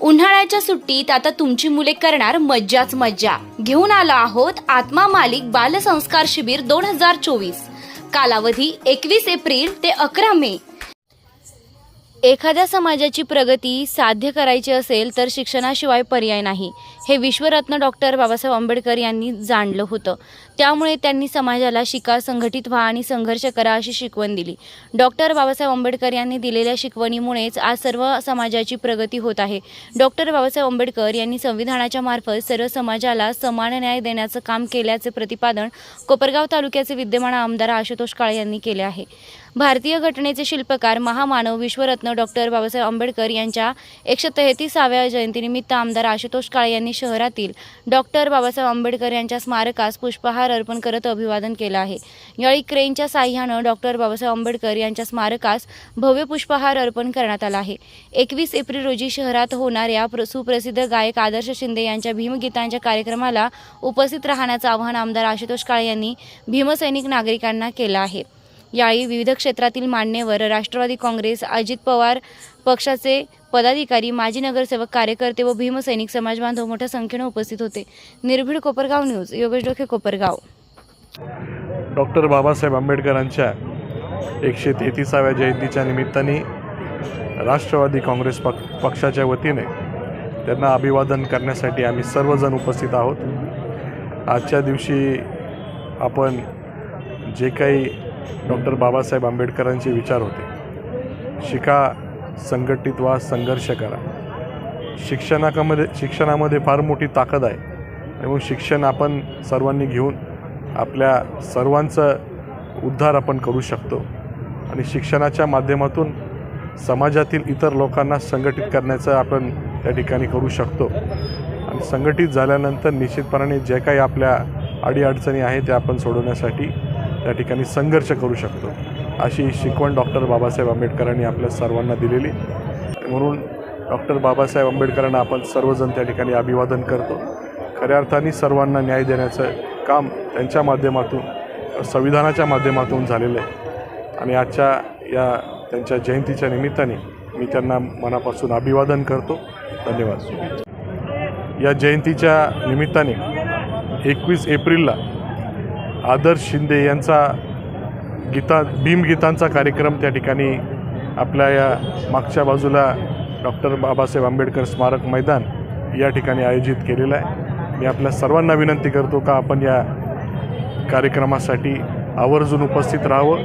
उन्हाळ्याच्या सुट्टीत आता तुमची मुले करणार मज्जाच मज्जा. घेऊन आलो आहोत आत्मा मालिक बालसंस्कार शिबिर दोन हजार चोवीस. कालावधी एकवीस एप्रिल ते अकरा मे. एखाद्या समाजाची प्रगती साध्य करायची असेल तर शिक्षणाशिवाय पर्याय नाही हे विश्वरत्न डॉक्टर बाबासाहेब आंबेडकर यांनी जाणलं होतं. त्यामुळे त्यांनी समाजाला शिका संघटित व्हा आणि संघर्ष करा अशी शिकवण दिली. डॉक्टर बाबासाहेब आंबेडकर यांनी दिलेल्या शिकवणीमुळेच आज सर्व समाजाची प्रगती होत आहे. डॉक्टर बाबासाहेब आंबेडकर यांनी संविधानाच्या मार्फत सर्व समाजाला समान न्याय देण्याचं काम केल्याचे प्रतिपादन कोपरगाव तालुक्याचे विद्यमान आमदार आशुतोष काळे यांनी केले आहे. भारतीय घटनेचे शिल्पकार महामानव विश्वरत्न डॉक्टर बाबासाहेब आंबेडकर यांच्या एकशे तेहतीसाव्या जयंतीनिमित्त आमदार आशुतोष काळे यांनी शहरातील डॉक्टर बाबासाहेब आंबेडकर यांच्या स्मारकास पुष्पहार अर्पण करत अभिवादन केलं आहे. यावेळी क्रेनच्या साह्यानं डॉक्टर बाबासाहेब आंबेडकर यांच्या स्मारकास भव्य पुष्पहार अर्पण करण्यात आला आहे. एकवीस एप्रिल रोजी शहरात होणाऱ्या प्र- सुप्रसिद्ध गायक आदर्श शिंदे यांच्या भीमगीतांच्या कार्यक्रमाला उपस्थित राहण्याचं आवाहन आमदार आशुतोष काळे यांनी भीमसैनिक नागरिकांना केलं आहे. यावेळी विविध क्षेत्रातील मान्यवर राष्ट्रवादी काँग्रेस अजित पवार पक्षाचे पदाधिकारी माजी नगरसेवक कार्यकर्ते व भीमसैनिक समाजबांधव मोठ्या संख्येने उपस्थित होते. निर्भीड कोपरगाव न्यूज योगेश डोके कोपरगाव. डॉक्टर बाबासाहेब आंबेडकरांच्या एकशे तेहतीसाव्या जयंतीच्या निमित्ताने राष्ट्रवादी काँग्रेस पक पक्षाच्या वतीने त्यांना अभिवादन करण्यासाठी आम्ही सर्वजण उपस्थित आहोत. आजच्या दिवशी आपण जे काही डॉक्टर बाबासाहेब आंबेडकरांचे विचार होते. शिका संघटित वा संघर्ष करा. शिक्षणाकामध्ये शिक्षणामध्ये फार मोठी ताकद आहे. त्यामुळे शिक्षण आपण सर्वांनी घेऊन आपल्या सर्वांचा उद्धार आपण करू शकतो. आणि शिक्षणाच्या माध्यमातून समाजातील इतर लोकांना संघटित करण्याचं आपण त्या ठिकाणी करू शकतो. आणि संघटित झाल्यानंतर निश्चितपणाने जे काही आपल्या अडीअडचणी आहेत त्या आपण सोडवण्यासाठी त्या ठिकाणी संघर्ष करू शकतो अशी शिकवण डॉक्टर बाबासाहेब आंबेडकरांनी आपल्या सर्वांना दिलेली. म्हणून डॉक्टर बाबासाहेब आंबेडकरांना आपण सर्वजण त्या ठिकाणी अभिवादन करतो. खऱ्या अर्थाने सर्वांना न्याय देण्याचं काम त्यांच्या माध्यमातून संविधानाच्या माध्यमातून झालेलं आहे. आणि आजच्या या त्यांच्या जयंतीच्या निमित्ताने मी त्यांना मनापासून अभिवादन करतो. धन्यवाद. या जयंतीच्या निमित्ताने एकवीस एप्रिलला आदर्श शिंदे यांचा गीता भीमगीतांचा कार्यक्रम त्या ठिकाणी आपल्या या मागच्या बाजूला डॉक्टर बाबासाहेब आंबेडकर स्मारक मैदान या ठिकाणी आयोजित केलेलं आहे. मी आपल्या सर्वांना विनंती करतो का आपण या कार्यक्रमासाठी आवर्जून उपस्थित राहावं.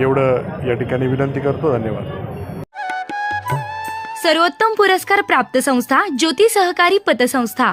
एवढं या ठिकाणी विनंती करतो. धन्यवाद. सर्वोत्तम पुरस्कार प्राप्त संस्था ज्योती सहकारी पतसंस्था.